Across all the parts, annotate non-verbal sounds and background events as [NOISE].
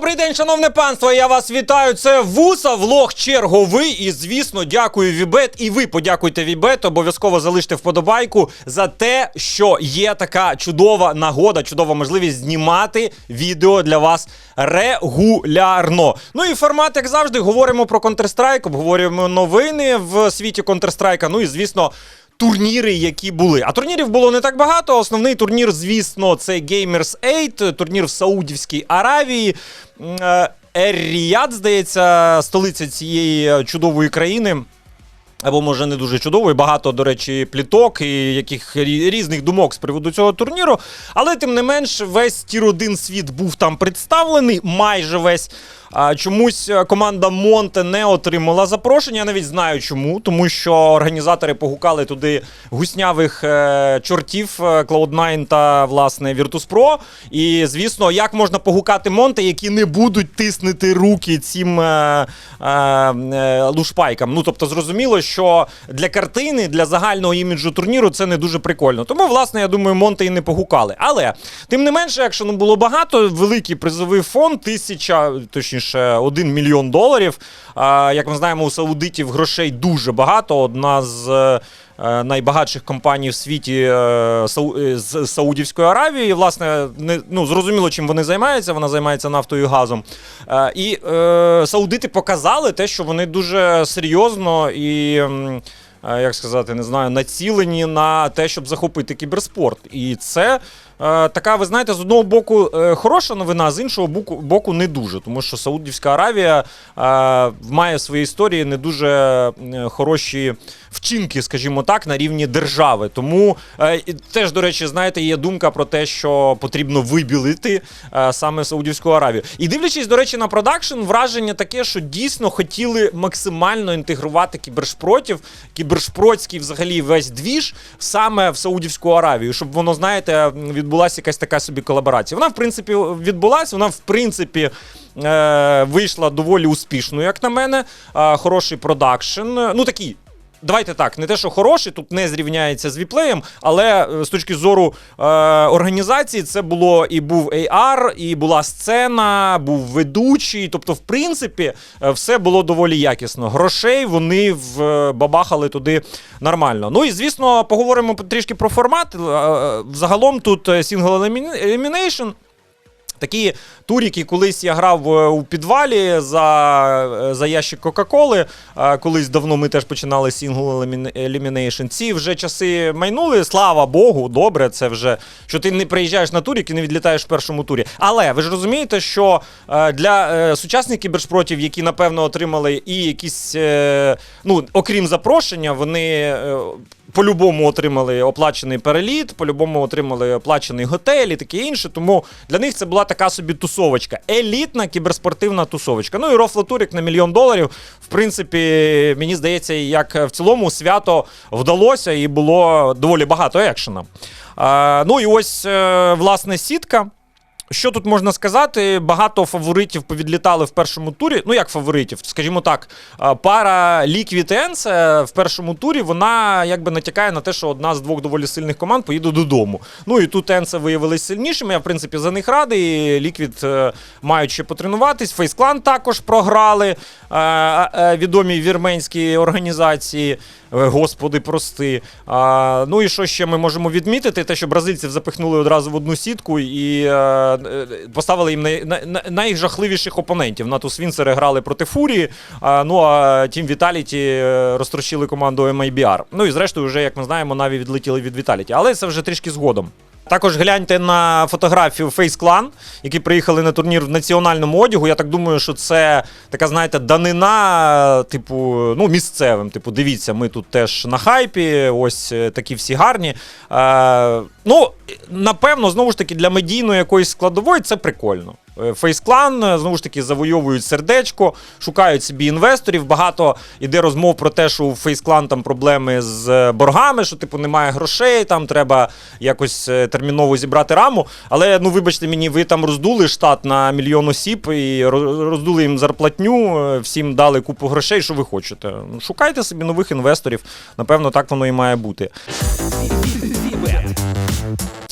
Добрий день, шановне панство. Я вас вітаю. Це вуса, влог черговий. І звісно, дякую Вібет. І ви подякуйте Вібет. Обов'язково залиште вподобайку за те, що є така чудова нагода, чудова можливість знімати відео для вас регулярно. Ну і формат, як завжди, говоримо про Counter-Strike, обговорюємо новини в світі Counter-Strike. Ну і звісно. Турніри, які були. А турнірів було не так багато. Основний турнір, звісно, це Gamers 8, турнір в Саудівській Аравії. Е, Ер-Ріяд, здається, столиця цієї е, чудової країни. Або може не дуже чудовий, багато, до речі, пліток і яких різних думок з приводу цього турніру. Але тим не менш, весь тір 1 світ був там представлений, майже весь. А чомусь е, команда Монте не отримала запрошення. Я навіть знаю чому, тому що організатори погукали туди гуснявих е, чортів е, Cloud9 та власне Virtus.pro. І звісно, як можна погукати Монте, які не будуть тиснути руки цим лушпайкам. Ну тобто, зрозуміло, що для картини, для загального іміджу турніру це не дуже прикольно. Тому, власне, я думаю, Монте і не погукали. Але тим не менше, якщо не було багато, великий призовий фонд, тисяча, точніше, один мільйон доларів. Як ми знаємо, у саудитів грошей дуже багато. Одна з. е, е, Найбагатших компаній в світі е, е, з Саудівської Аравії. І, власне, не ну зрозуміло, чим вони займаються. Вона займається нафтою і газом. Е, І е, саудити показали те, що вони дуже серйозно і. е, Як сказати, не знаю, націлені на те, щоб захопити кіберспорт. І це е, така, ви знаєте, з одного боку е, хороша новина, з іншого боку, боку не дуже. Тому що Саудівська Аравія е, має в своїй історії не дуже е, хороші вчинки, скажімо так, на рівні держави. Тому е, теж, до речі, знаєте, є думка про те, що потрібно вибілити е, саме Саудівську Аравію. І дивлячись, до речі, на продакшн, враження таке, що дійсно хотіли максимально інтегрувати кібершпротів, кібершпротський взагалі весь двіж саме в Саудівську Аравію, щоб воно, знаєте, відбулася якась така собі колаборація. Вона, в принципі, відбулася, вона, в принципі. Е, вийшла доволі успішно, як на мене. Е, хороший продакшн. Ну такий Давайте так, не те, що хороший, тут не зрівняється з віплеєм, але е, з точки зору е, організації це було і був AR, і була сцена, був ведучий. Тобто, в принципі, е, все було доволі якісно. Грошей вони вбабахали туди нормально. Ну і звісно, поговоримо трішки про формат. Е, е, Взагалом тут е, Single Elimination. Такі туріки, колись я грав е, у підвалі за, е, за ящик Кока-Коли. Е, Колись давно ми теж починали Elimin- Elimination. Ці вже часи майнули. Слава Богу, добре. Це вже що ти не приїжджаєш на турік і не відлітаєш в першому турі. Але ви ж розумієте, що для сучасних кібершпротів, які напевно отримали і якісь, ну окрім запрошення, вони. по-любому отримали оплачений переліт, по-любому отримали оплачений готель і таке інше. Тому для них це була така собі тусовочка. Елітна кіберспортивна тусовочка. Ну і Рофлатурік на мільйон доларів. В принципі, мені здається, як в цілому свято вдалося і було доволі багато екшена. Ну і ось, е, власне, сітка. Що тут можна сказати? Багато фаворитів повідлітали в першому турі. Ну як фаворитів, скажімо так, пара Liquid Ence в першому турі вона якби натякає на те, що одна з двох доволі сильних команд поїде додому. Ну і тут Енце виявилися сильнішими. Я в принципі за них радий. Liquid е, мають ще потренуватись. Фейсклан також програли е, е, відомі вірменські організації. Е, Господи, прости. А, ну і що ще ми можемо відмітити? Те, що бразильців запихнули одразу в одну сітку і е, е, поставили їм най, най, най- найжахливіших опонентів. Нату Свінцери грали проти Фурії. А, ну а Тім Віталіті розтрощили команду MIBR. Ну і зрештою, вже, як ми знаємо, Наві відлетіли від Віталіті. Але це вже трішки згодом. Також гляньте на фотографію Face Clan, які приїхали на турнір в національному одягу. Я так думаю, що це така, знаєте, данина, типу, ну, місцевим. Типу, дивіться, ми тут теж на хайпі, ось е, такі всі гарні. Е, ну, напевно, знову ж таки, для медійної якоїсь складової це прикольно. Фейсклан, знову ж таки, завойовують сердечко, шукають собі інвесторів. Багато іде розмов про те, що у Фейсклан там проблеми з е, боргами, що типу немає грошей, там треба якось е, терміново зібрати раму. Але ну вибачте мені, ви там роздули штат на мільйон осіб і роздули їм зарплатню, е, всім дали купу грошей. Що ви хочете? Ну, Шукайте собі нових інвесторів. Напевно, так воно і має бути.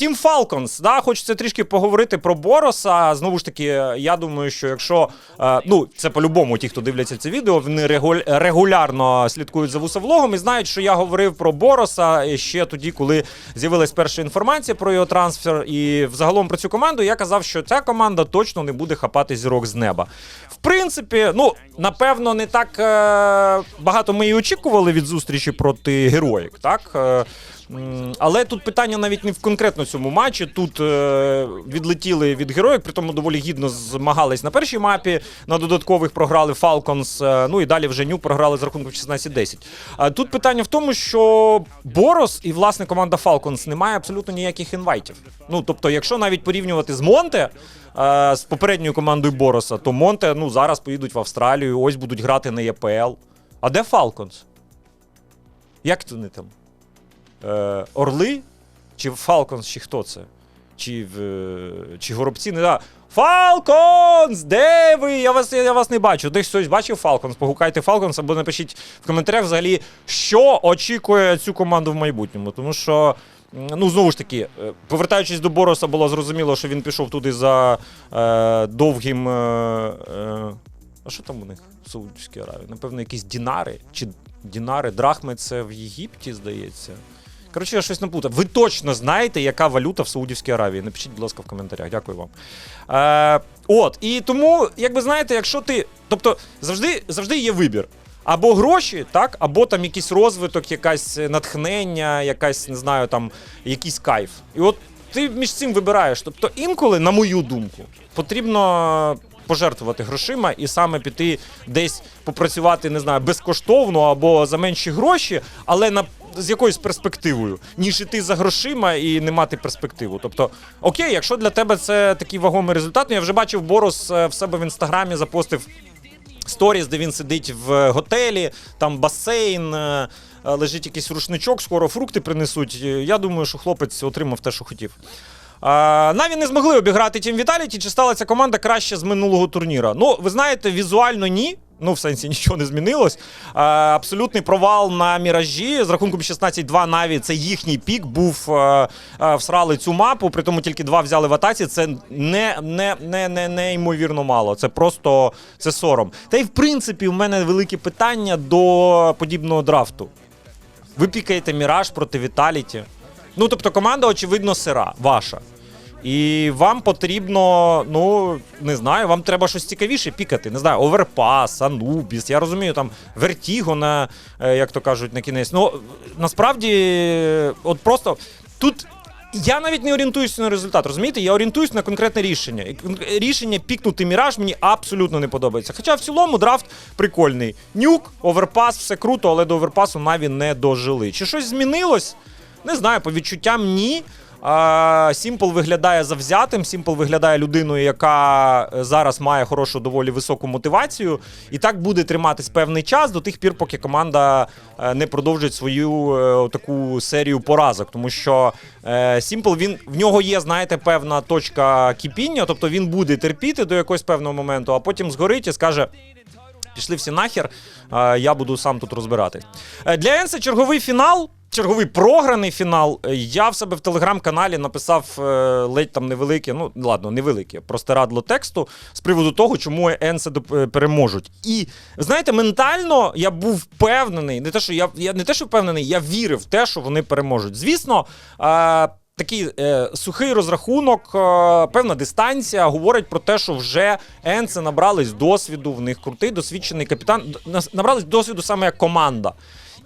Team Falcons, да, хочеться трішки поговорити про Бороса. Знову ж таки, я думаю, що якщо е, ну це по-любому, ті, хто дивляться це відео, вони регулярно слідкують за вусовлогом і знають, що я говорив про Бороса ще тоді, коли з'явилась перша інформація про його трансфер. І взагалом про цю команду я казав, що ця команда точно не буде хапати зірок з неба. В принципі, ну напевно, не так е, багато ми і очікували від зустрічі проти героїк, так. Е, Але тут питання навіть не в конкретно цьому матчі. Тут е, відлетіли від героїв, при тому доволі гідно змагались на першій мапі. На додаткових програли Falcons, е, ну і далі вже Ню програли з рахунком 16-10. А тут питання в тому, що Борос і власне команда Falcons не має абсолютно ніяких інвайтів. Ну тобто, якщо навіть порівнювати з Монте. е, З попередньою командою Бороса, то Монте ну зараз поїдуть в Австралію, ось будуть грати на ЄПЛ. А де Falcons? Як вони там? Е, Орли? Чи Falcons, чи хто це? Чи, в, е, чи горобці? Не да. Falcons! Де ви? Я вас, я вас не бачу. Десь хтось бачив Falcons? Погукайте Falcons або напишіть в коментарях взагалі, що очікує цю команду в майбутньому. Тому що. Ну, знову ж таки, е, повертаючись до Бороса, було зрозуміло, що він пішов туди за е, довгим. Е, е, а що там у них в Саудівській Аравії? Напевно, якісь дінари чи дінари, драхми це в Єгипті, здається. Коротше, я щось наплутав. Ви точно знаєте, яка валюта в Саудівській Аравії? Напишіть, будь ласка, в коментарях. Дякую вам. Е, от, і тому, як ви знаєте, якщо ти. Тобто, завжди, завжди є вибір. Або гроші, так, або там якийсь розвиток, якась натхнення, якась, не знаю, там, якийсь кайф. І от ти між цим вибираєш. Тобто, інколи, на мою думку, потрібно пожертвувати грошима і саме піти десь попрацювати, не знаю, безкоштовно або за менші гроші, але на з якоюсь перспективою, ніж іти за грошима і не мати перспективу. Тобто, окей, якщо для тебе це такий вагомий результат, ну я вже бачив Борос е, в себе в інстаграмі запостив сторіс, де він сидить в готелі, там басейн, е, е, лежить якийсь рушничок, скоро фрукти принесуть. Е, Я думаю, що хлопець отримав те, що хотів. А, Наві не змогли обіграти Тім Віталіті. Чи стала ця команда краще з минулого турніра? Ну, ви знаєте, візуально ні. Ну, в сенсі [LAUGHS] нічого не змінилось. Абсолютний провал на міражі з рахунком 16-2 Наві. Це їхній пік. Був е, е, всрали цю мапу, при тому тільки два взяли в атаці. Це не, не, не, не, неймовірно мало. Це просто це сором. Та й в принципі, у мене великі питання до подібного драфту. Ви пікаєте Міраж проти Віталіті. Ну, тобто, команда, очевидно, сира, ваша. І вам потрібно, ну не знаю, вам треба щось цікавіше пікати. Не знаю, Оверпас, Анубіс. Я розумію, там Вертіго на, е, як то кажуть, на кінець. Ну насправді, от просто тут. Я навіть не орієнтуюся на результат, розумієте? Я орієнтуюсь на конкретне рішення. Рішення пікнути міраж мені абсолютно не подобається. Хоча в цілому драфт прикольний. Нюк, оверпас, все круто, але до оверпасу Наві не дожили. Чи щось змінилось? Не знаю, по відчуттям ні. Сімпл виглядає завзятим. Сімпл виглядає людиною, яка е, зараз має хорошу, доволі високу мотивацію. І так буде триматись певний час до тих пір, поки команда е, не продовжить свою е, таку серію поразок. Тому що Сімпл він в нього є, знаєте, певна точка кипіння, тобто він буде терпіти до якогось певного моменту, а потім згорить і скаже. Пішли всі нахер, я буду сам тут розбирати. Для Енса черговий фінал. Черговий програний фінал. Е, Я в себе в телеграм-каналі написав е, ледь там невелике, ну ладно, невелике, простирадло тексту з приводу того, чому Енсе переможуть. І знаєте, ментально я був впевнений, не те, що я, я не те, що впевнений, я вірив в те, що вони переможуть. Звісно. Е, Такий е, сухий розрахунок, е, певна дистанція говорить про те, що вже Енце набрались досвіду, в них крутий досвідчений капітан. Набрались досвіду саме як команда.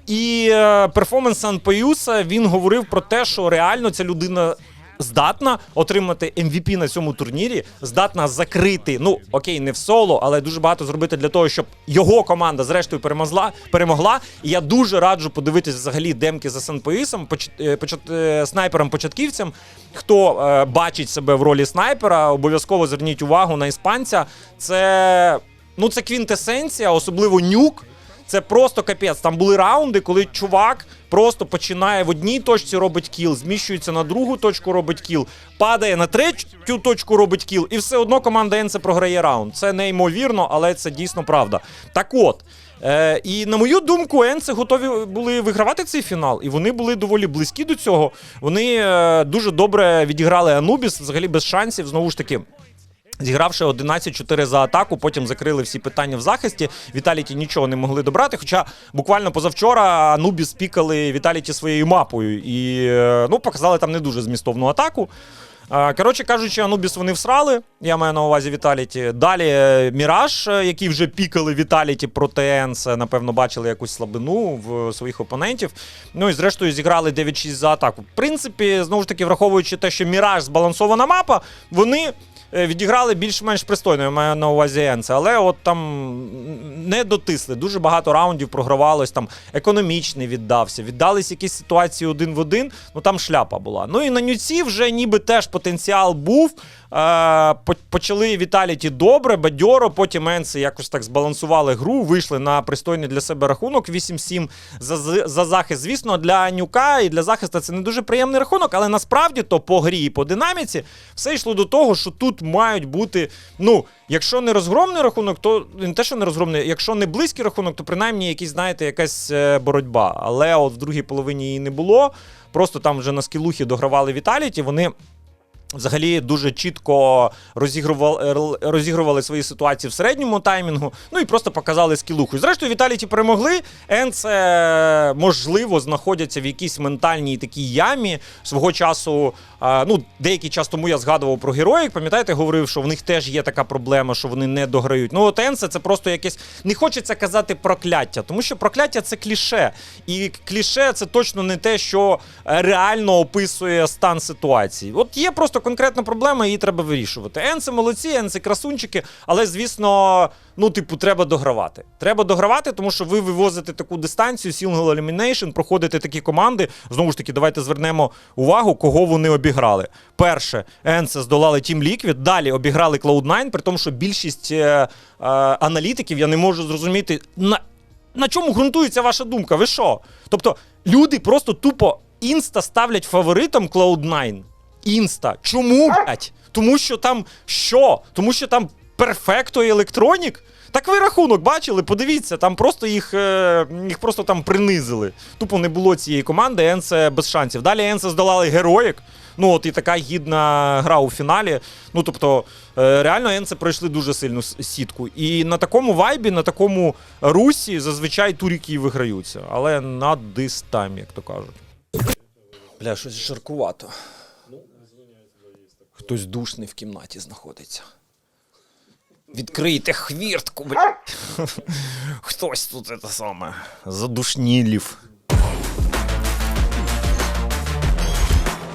І е, перформанс Сан Паюса він говорив про те, що реально ця людина здатна отримати MVP на цьому турнірі, здатна закрити. Ну окей, не в соло, але дуже багато зробити для того, щоб його команда зрештою перемогла. перемогла. І я дуже раджу подивитися взагалі демки за Сан Паїсом, поч, е, е, снайперам-початківцям. Хто е, бачить себе в ролі снайпера, обов'язково зверніть увагу на іспанця. Це ну це квінтесенція, особливо нюк. Це просто капець. Там були раунди, коли чувак просто починає в одній точці робить кіл, зміщується на другу точку, робить кіл, падає на третю точку, робить кіл, і все одно команда Енце програє раунд. Це неймовірно, але це дійсно правда. Так от. Е, і на мою думку, Енце готові були вигравати цей фінал, і вони були доволі близькі до цього. Вони е, дуже добре відіграли Анубіс, взагалі без шансів. Знову ж таки. Зігравши 11-4 за атаку, потім закрили всі питання в захисті. Віталіті нічого не могли добрати. Хоча буквально позавчора Анубіс спікали Віталіті своєю мапою і е, ну, показали там не дуже змістовну атаку. Е, Коротше кажучи, Анубіс вони всрали. Я маю на увазі Віталіті. Далі е, Міраж, який вже пікали Віталіті проти Енс, напевно, бачили якусь слабину в своїх опонентів. Ну і зрештою зіграли 9-6 за атаку. В принципі, знову ж таки, враховуючи те, що Міраж збалансована мапа, вони. Е, Відіграли більш-менш пристойно, я маю на увазі Енце, але от там не дотисли. Дуже багато раундів програвалось, там економічний віддався, віддались якісь ситуації один в один, ну там шляпа була. Ну і на нюці вже ніби теж потенціал був. Почали Віталіті добре, бадьоро, потім Енси якось так збалансували гру, вийшли на пристойний для себе рахунок 8-7 за, за захист. Звісно, для Нюка і для захисту це не дуже приємний рахунок, але насправді то по грі і по динаміці все йшло до того, що тут мають бути. Ну, якщо не розгромний рахунок, то не те, що не розгромний, якщо не близький рахунок, то принаймні якийсь, знаєте, якась е, боротьба. Але от в другій половині її не було. Просто там вже на скілухі догравали Віталіті. Вони Взагалі дуже чітко розігрували, розігрували свої ситуації в середньому таймінгу, ну і просто показали скілуху. Зрештою, Віталіті перемогли. Енце, можливо, знаходяться в якійсь ментальній такій ямі. Свого часу, ну, деякий час тому я згадував про героїк. Пам'ятаєте, говорив, що в них теж є така проблема, що вони не дограють. Ну, от Енце це просто якесь. Не хочеться казати прокляття, тому що прокляття це кліше. І кліше це точно не те, що е, реально описує стан ситуації. От є просто конкретна проблема, її треба вирішувати. Енце молодці, енце красунчики, але звісно, ну, типу, треба догравати. Треба догравати, тому що ви вивозите таку дистанцію, single elimination, проходите такі команди. Знову ж таки, давайте звернемо увагу, кого вони обіграли. Перше, Енце здолали Team Liquid, далі обіграли Cloud9, при тому, що більшість е, е, аналітиків я не можу зрозуміти. На, на чому ґрунтується ваша думка? Ви що? Тобто люди просто тупо інста ставлять фаворитом Cloud9. Інста. Чому, блядь? Тому що там що? Тому що там перфекто електронік? Так ви рахунок бачили, подивіться, там просто їх, е, їх просто там принизили. Тупо не було цієї команди, Енсе без шансів. Далі Енсе здолали героїк. Ну от і така гідна гра у фіналі. Ну тобто, е, реально Енце пройшли дуже сильну сітку. І на такому вайбі, на такому русі зазвичай туріки і виграються. Але на дистайм, як то кажуть. Бля, щось жаркувато. Хтось душний в кімнаті знаходиться. Відкрийте хвіртку, бля. [LAUGHS] Хтось тут це саме задушнілів.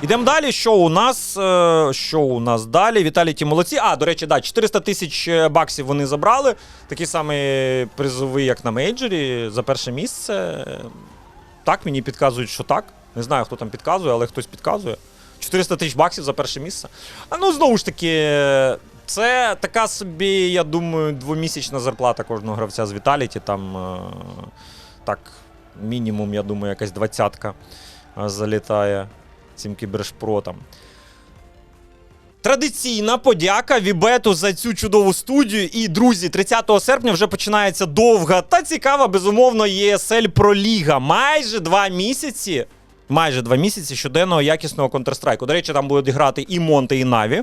Ідемо далі. Що у нас? Е, Що у нас далі? Віталій ті молодці. А, до речі, да, 400 тисяч е, баксів вони забрали. Такий самий призовий, як на мейджорі, за перше місце. Так, мені підказують, що так. Не знаю, хто там підказує, але хтось підказує. 400 тисяч баксів за перше місце. А ну знову ж таки, це така собі, я думаю, двомісячна зарплата кожного гравця з Віталіті. Там е, так, мінімум, я думаю, якась двадцятка е, залітає цим кібершпротам. Традиційна подяка Вібету за цю чудову студію. І, друзі, 30 серпня вже починається довга та цікава, безумовно, ESL Pro Ліга. Майже два місяці. Майже два місяці щоденного якісного Counter-Strike. До речі, там будуть грати і Монте, і Наві.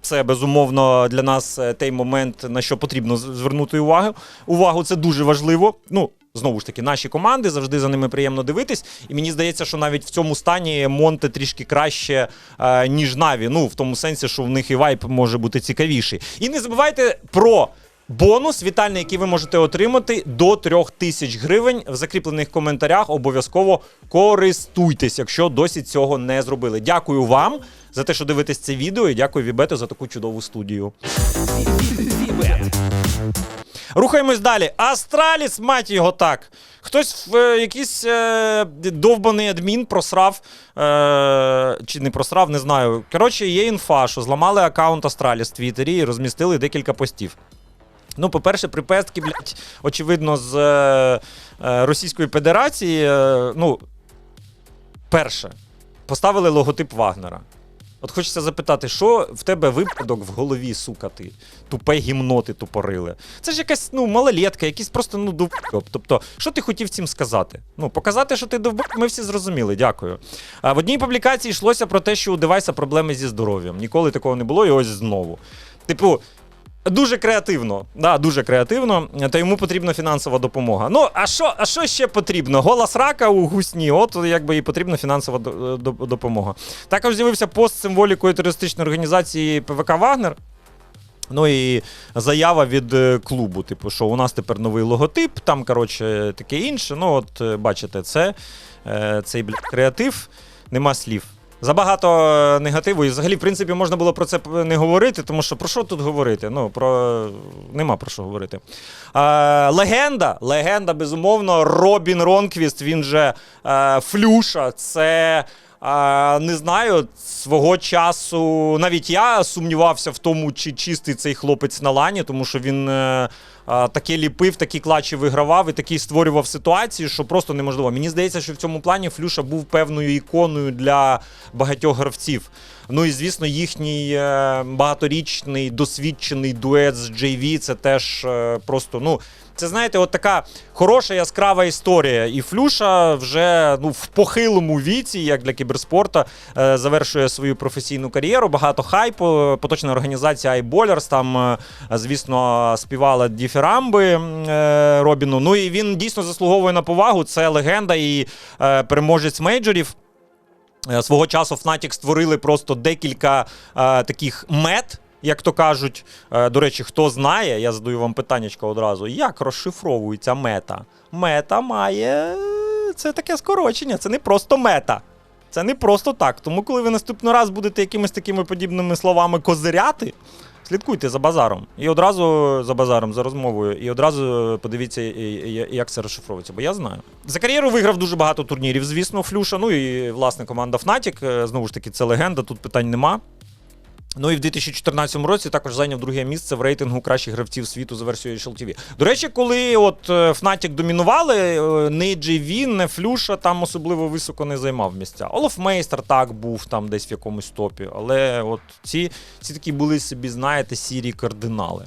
Це безумовно для нас е, той момент, на що потрібно звернути увагу. Увагу це дуже важливо. Ну, знову ж таки, наші команди завжди за ними приємно дивитись. І мені здається, що навіть в цьому стані Монте трішки краще, е, ніж Наві. Ну, в тому сенсі, що в них і вайп може бути цікавіший. І не забувайте про. Бонус вітальний, який ви можете отримати до 3000 тисяч гривень в закріплених коментарях. Обов'язково користуйтесь, якщо досі цього не зробили. Дякую вам за те, що дивитесь це відео, і дякую Вібету за таку чудову студію. Рухаємось далі. Астраліс, мать його так. Хтось в е, якийсь е, довбаний адмін просрав, е, чи не просрав, не знаю. Коротше, є інфа, що зламали аккаунт Астраліс в Твіттері і розмістили декілька постів. Ну, по-перше, припестки, блядь, очевидно, з е, е, Російської Федерації. Е, ну, перше, поставили логотип Вагнера. От хочеться запитати, що в тебе випадок в голові, сука, ти? Тупе гімно ти тупорили. Це ж якась ну, малолетка, якийсь просто ну, довбоб. Тобто, що ти хотів цим сказати? Ну, показати, що ти довбоб, ми всі зрозуміли, дякую. А в одній публікації йшлося про те, що у девайса проблеми зі здоров'ям. Ніколи такого не було, і ось знову. Типу. Дуже креативно, да, дуже креативно, та йому потрібна фінансова допомога. Ну, а що, а що ще потрібно? Голос рака у гусні, от якби і потрібна фінансова до- допомога. Також з'явився пост з символікою терористичної організації ПВК Вагнер. Ну і заява від е, клубу, типу, що у нас тепер новий логотип, там, коротше, таке інше. Ну, от е, бачите, це е, цей блядь, креатив, нема слів. Забагато е, негативу, і взагалі, в принципі, можна було про це не говорити, тому що про що тут говорити? Ну, про нема про що говорити. Е, легенда, легенда, безумовно, Робін Ронквіст, він же е, Флюша, це. А, не знаю, свого часу навіть я сумнівався в тому, чи чистий цей хлопець на лані, тому що він е, таке ліпив, такі клачі вигравав і такі створював ситуації, що просто неможливо. Мені здається, що в цьому плані Флюша був певною іконою для багатьох гравців. Ну і звісно, їхній е, багаторічний досвідчений дует з JV це теж е, просто, ну. Це знаєте, от така хороша яскрава історія. І Флюша вже ну, в похилому віці, як для кіберспорту, е, завершує свою професійну кар'єру. Багато хайпу. Поточна організація iBallers, там, е, звісно, співала діфірамби е, Робіну. Ну і він дійсно заслуговує на повагу. Це легенда і переможець мейджорів. Свого часу Fnatic створили просто декілька таких мет. Як то кажуть, Е, до речі, хто знає, я задаю вам питаннячко одразу, як розшифровується мета? Мета має. Це таке скорочення, це не просто мета. Це не просто так. Тому, коли ви наступний раз будете якимись такими подібними словами козиряти, слідкуйте за базаром. І одразу за базаром, за розмовою, і одразу подивіться, як це розшифровується, бо я знаю. За кар'єру виграв дуже багато турнірів, звісно, Флюша. Ну і власне команда Fnatic. Е, Знову ж таки, це легенда, тут питань нема. Ну і в 2014 році також зайняв друге місце в рейтингу кращих гравців світу за версією HLTV. До речі, коли от е, Fnatic домінували, е, не JV, не Флюша там особливо високо не займав місця. Олаф Мейстер так був там десь в якомусь топі. Але от ці, ці такі були собі, знаєте, сірі кардинали.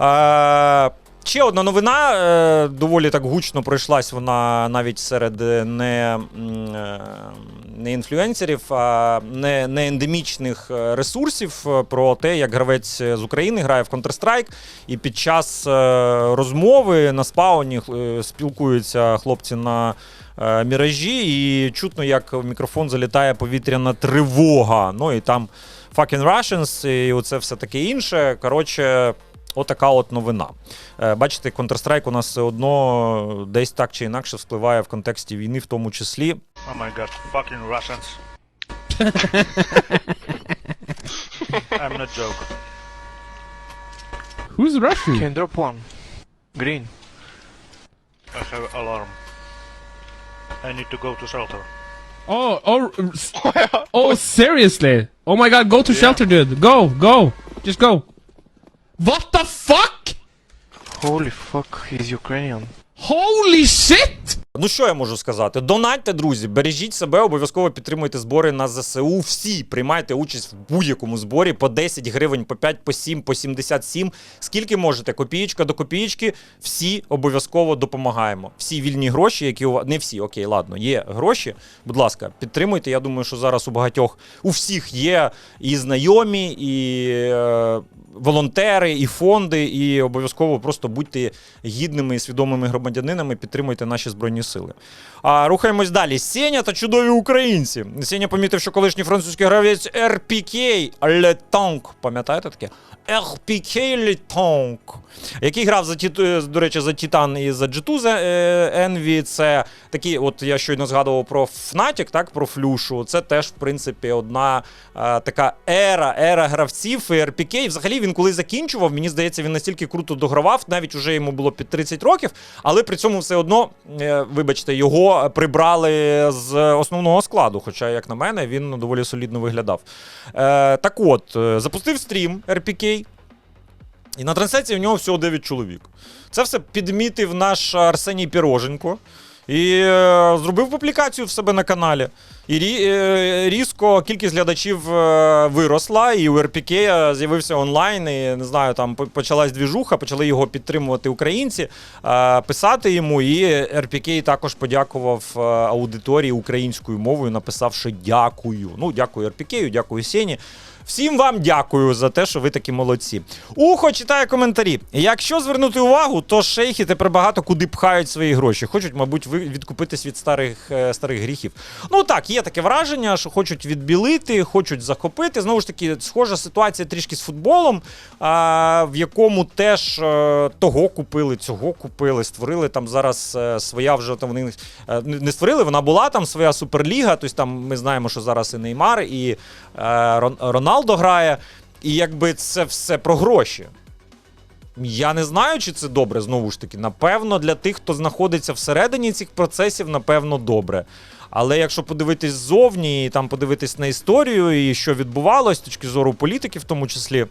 Е, Ще одна новина, е, доволі так гучно пройшлась вона навіть серед е, не, е, не інфлюенсерів, а не, не ендемічних ресурсів про те, як гравець з України грає в Counter-Strike, і під час розмови на спауні спілкуються хлопці на міражі, і чутно, як в мікрофон залітає повітряна тривога. Ну і там fucking Russians, і оце все таке інше. Коротше. Отака от новина. Е, Бачите, Counter-Strike у нас все одно десь так чи інакше вспливає в контексті війни, в тому числі. Oh my god, fucking Russians. I'm not joking. Who's Russian? Can drop one. Green. I have alarm. I need to go to shelter. Oh, oh, oh, seriously? Oh my god, go to shelter, dude. Go, go. Just go. What the fuck? Holy fuck, he's Ukrainian. Holy shit! Ну що я можу сказати? Донатьте, друзі, бережіть себе, обов'язково підтримуйте збори на ЗСУ. Всі приймайте участь в будь-якому зборі по 10 гривень, по 5, по 7, по 77. Скільки можете, копієчка до копієчки, всі обов'язково допомагаємо. Всі вільні гроші, які у вас не всі, окей, ладно, є гроші. Будь ласка, підтримуйте. Я думаю, що зараз у багатьох у всіх є і знайомі, і е, волонтери, і фонди, і обов'язково просто будьте гідними і свідомими громадянинами, підтримуйте наші збройні сили. А рухаємось далі. Сеня та чудові українці. Сеня помітив, що колишній французький гравець RPK Le Tank, пам'ятаєте таке? RPK Le Tank, який грав за Тіт- е, до речі, за Титан і за G2 за е, Envy. Це такі, от я щойно згадував про Fnatic, так, про Флюшу. Це теж, в принципі, одна е, така ера, ера гравців. І RPK, взагалі, він коли закінчував, мені здається, він настільки круто догравав, навіть уже йому було під 30 років, але при цьому все одно, е, вибачте, його прибрали з основного складу. Хоча, як на мене, він доволі солідно виглядав. Е, так от, е, запустив стрім RPK. І на трансляції в нього всього 9 чоловік. Це все підмітив наш Арсеній Піроженко. І зробив публікацію в себе на каналі. І е, різко кількість глядачів е, виросла, і у РПК з'явився онлайн. І не знаю, там почалась двіжуха, почали його підтримувати українці, е, писати йому. І РПК також подякував аудиторії українською мовою, написавши дякую. Ну, дякую РПК, дякую Сені. Всім вам дякую за те, що ви такі молодці. Ухо читає коментарі. Якщо звернути увагу, то шейхи тепер багато куди пхають свої гроші. Хочуть, мабуть, відкупитись від старих, е, старих гріхів. Ну так, є таке враження, що хочуть відбілити, хочуть захопити. Знову ж таки, схожа ситуація трішки з футболом, а, в якому теж е, того купили, цього купили, створили там зараз е, своя вже там вони е, не створили, вона була там своя суперліга. Тобто там ми знаємо, що зараз і Неймар, і е, Рон- Роналдо грає. І якби це все про гроші. Я не знаю, чи це добре, знову ж таки. Напевно, для тих, хто знаходиться всередині цих процесів, напевно, добре. Але якщо подивитись ззовні, і там подивитись на історію і що відбувалось з точки зору політики, в тому числі.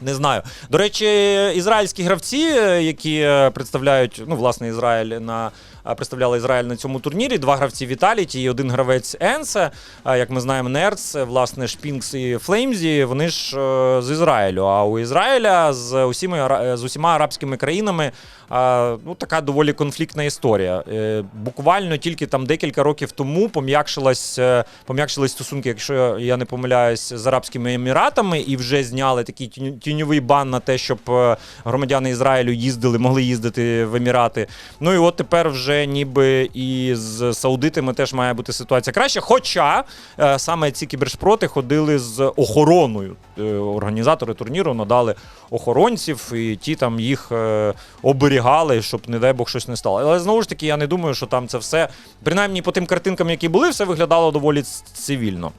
Не знаю. До речі, ізраїльські гравці, е, які е, представляють, ну, власне, Ізраїль на представляли Ізраїль на цьому турнірі. Два гравці Віталіті і один гравець Енсе. Як ми знаємо, Нерц, е, власне, Шпінкс і Флеймзі. Вони ж е, з Ізраїлю. А у Ізраїля з усіма з усіма арабськими країнами ну, така доволі конфліктна історія. Е, Буквально тільки там декілька років тому пом'якшилась, е, пом'якшились стосунки, якщо я не помиляюсь, з Арабськими Еміратами, і вже зняли такий тіньовий бан на те, щоб е, громадяни Ізраїлю їздили, могли їздити в Емірати. Ну і от тепер вже ніби і з саудитами теж має бути ситуація краще. Хоча е, саме ці кібершпроти ходили з охороною. Е, Організатори турніру надали охоронців, і ті там їх е, оберігали, щоб, не дай Бог, щось не стало. Але знову ж таки, я не думаю, що там це все, принаймні по тим картинкам, які були, все виглядало доволі цивільно.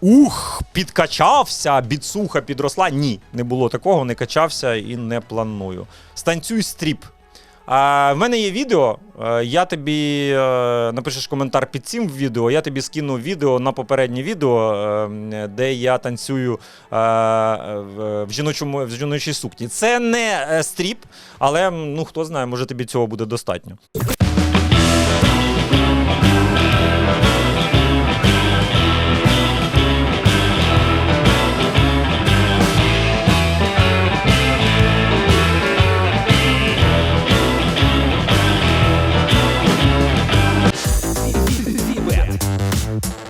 Ух, підкачався, біцуха підросла. Ні, не було такого, не качався і не планую. Станцюй стріп. А, в мене є відео. е, Я тобі е, напишеш коментар під цим відео. Я тобі скину відео на попереднє відео, е, де я танцюю в, жіночому, в жіночій сукні. Це не стріп, але ну хто знає, може тобі цього буде достатньо.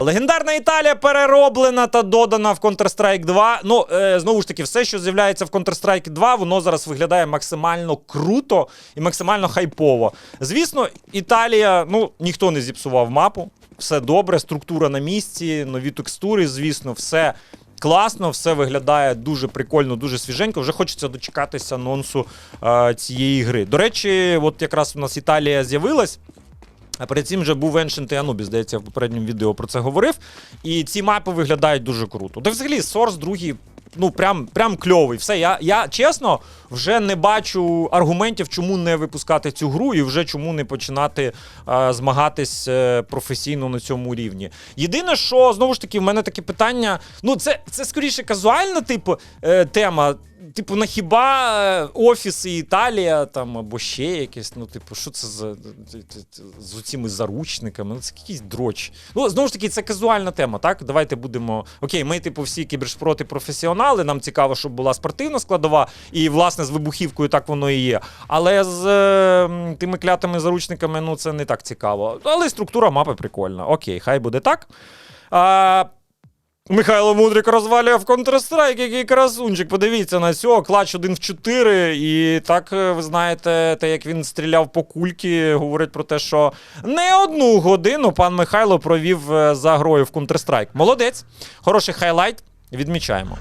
Легендарна Італія перероблена та додана в Counter-Strike 2. Ну, е, знову ж таки, все, що з'являється в Counter-Strike 2, воно зараз виглядає максимально круто і максимально хайпово. Звісно, Італія, ну, ніхто не зіпсував мапу. Все добре, структура на місці, нові текстури, звісно, все. Класно, все виглядає дуже прикольно, дуже свіженько. Вже хочеться дочекатися анонсу е, цієї гри. До речі, от якраз у нас Італія з'явилась. А перед цим вже був Ancient і Anubis, здається, я в попередньому відео про це говорив. І ці мапи виглядають дуже круто. Та взагалі Source другий, ну прям, прям кльовий. Все, я, я чесно вже не бачу аргументів, чому не випускати цю гру і вже чому не починати е, змагатись е, професійно на цьому рівні. Єдине, що знову ж таки, в мене таке питання. Ну, це, це скоріше казуальна, типу, е, тема. Типу, на хіба е, офіси Італія там або ще якесь, ну, типу, що це за з цими заручниками? Ну, це якийсь дроч. Ну, знову ж таки, це казуальна тема, так? Давайте будемо. Окей, ми, типу, всі кібершпроти професіонали. Нам цікаво, щоб була спортивна складова, і, власне, з вибухівкою так воно і є. Але з е, тими клятими заручниками, ну, це не так цікаво. Але структура мапи прикольна. Окей, хай буде так. А, Михайло Мудрик розвалює в Counter-Strike, який красунчик. Подивіться на цього. Клач 1 в 4. І так, е, ви знаєте, те, як він стріляв по кульки, говорить про те, що не одну годину пан Михайло провів е, за грою в Counter-Strike. Молодець. Хороший хайлайт. Відмічаємо.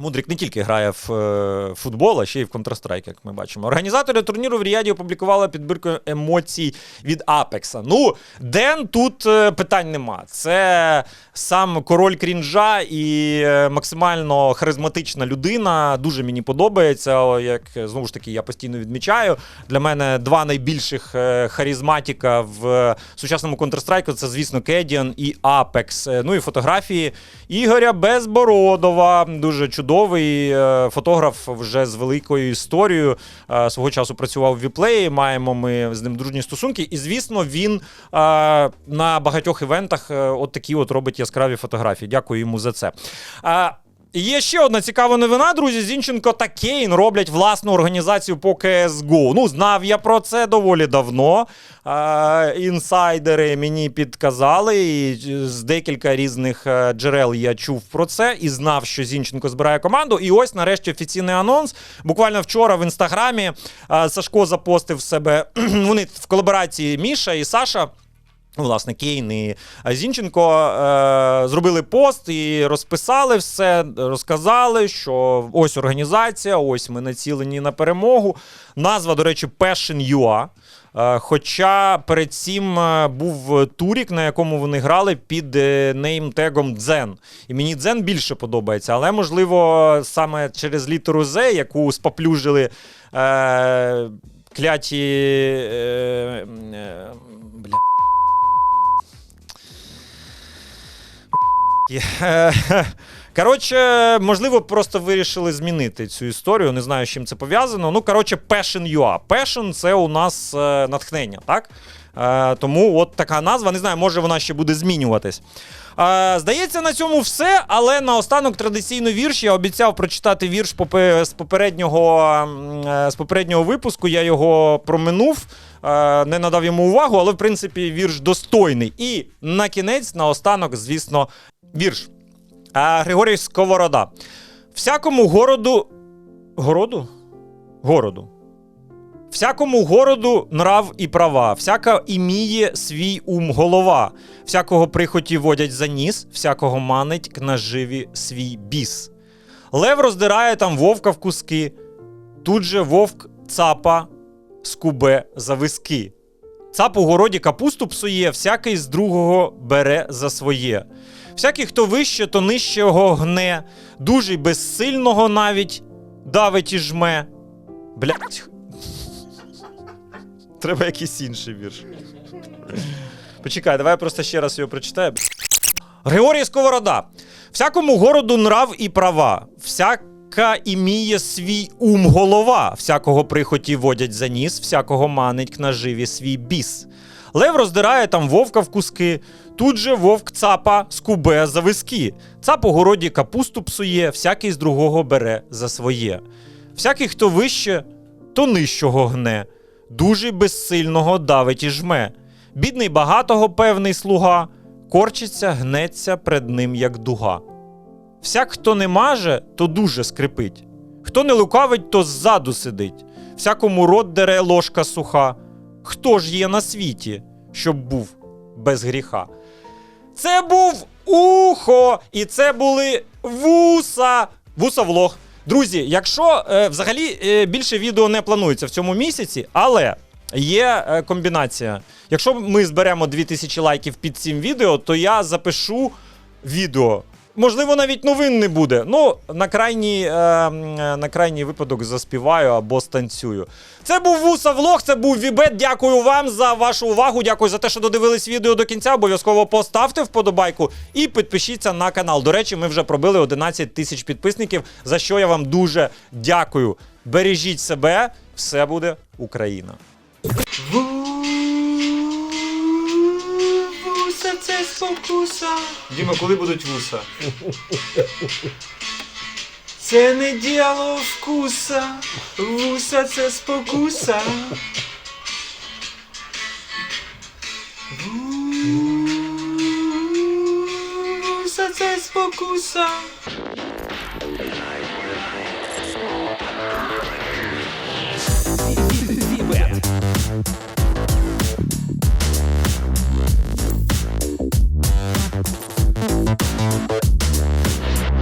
Мудрик не тільки грає в е, футбол, а ще й в Counter-Strike, як ми бачимо. Організатори турніру в Ріаді опублікували підбірку емоцій від Апекса. Ну, Ден тут е, питань нема. Це сам король крінжа і е, максимально харизматична людина. Дуже мені подобається. Як е, знову ж таки я постійно відмічаю. Для мене два найбільших е, харизматіка в е, сучасному Counter-Strike це, звісно, Кедіан і Апекс. Е, Ну і фотографії Ігоря Безбородова. Дуже чудовий е, фотограф вже з великою історією. Е, Свого часу працював в Віплеї. Маємо ми з ним дружні стосунки. І звісно, він е, на багатьох івентах от такі от робить яскраві фотографії. Дякую йому за це. Е, Є ще одна цікава новина, друзі. Зінченко та Кейн роблять власну організацію по CSGO. Ну, знав я про це доволі давно. Е, інсайдери мені підказали, і з декілька різних е, джерел я чув про це і знав, що Зінченко збирає команду. І ось нарешті офіційний анонс. Буквально вчора в інстаграмі е, Сашко запостив себе. [CLEARS THROAT] Вони в колаборації Міша і Саша. Ну, Власне, Кейн і Зінченко е, зробили пост і розписали все, розказали, що ось організація, ось ми націлені на перемогу. Назва, до речі, Passion.ua. Е, Хоча перед цим е, був турік, на якому вони грали під е, неймтегом Дзен. І мені Дзен більше подобається, але можливо саме через літеру З, яку споплюжили е, кляті. Е, [LAUGHS] Коротше, можливо, просто вирішили змінити цю історію. Не знаю, з чим це пов'язано. Ну, коротше, Passion.ua. Passion – це у нас е, натхнення, так? Е, тому от така назва. Не знаю, може вона ще буде змінюватись. Е, здається, на цьому все. Але наостанок традиційно вірш. Я обіцяв прочитати вірш з попереднього, з попереднього випуску. Я його проминув, не надав йому увагу, але в принципі вірш достойний. І на кінець, наостанок, звісно, вірш. А, Григорій Сковорода. Всякому городу. Городу? Городу. Всякому городу нрав і права, всяка іміє свій ум голова, всякого прихоті водять за ніс, всякого манить к наживі свій біс. Лев роздирає там вовка в куски, тут же вовк цапа скубе за виски. Цап у городі капусту псує, всякий з другого бере за своє. Всякий, хто вище, то нижчого гне, дужий безсильного навіть давить і жме. Блять. Треба якийсь інший вірш. Почекай, давай я просто ще раз його прочитаю. Григорій Сковорода. Всякому городу нрав і права, всяка іміє свій ум голова, всякого прихоті водять за ніс, всякого манить к наживі свій біс. Лев роздирає там вовка в куски, тут же вовк цапа скубе за виски. Цап у городі капусту псує, всякий з другого бере за своє. Всякий, хто вище, то нижчого гне, дужий безсильного давить і жме. Бідний багатого певний слуга, корчиться, гнеться пред ним, як дуга. Всяк, хто не маже, то дуже скрипить. Хто не лукавить, то ззаду сидить. Всякому рот дере ложка суха. Хто ж є на світі, щоб був без гріха? Це був ухо, і це були вуса. Вуса влог. Друзі, якщо е, взагалі е, більше відео не планується в цьому місяці, але є е, комбінація. Якщо ми зберемо 2000 лайків під цим відео, то я запишу відео. Можливо, навіть новин не буде. Ну, на крайній, е, е, на крайній випадок заспіваю або станцюю. Це був Вуса Влог, це був Вібет. Дякую вам за вашу увагу. Дякую за те, що додивились відео до кінця. Обов'язково поставте вподобайку і підпишіться на канал. До речі, ми вже пробили 11 тисяч підписників, за що я вам дуже дякую. Бережіть себе, все буде Україна. Вуса. Діма, коли будуть вуса? [LAUGHS] Це не діло вкуса. Вуса це спокуса. Вуса це спокуса.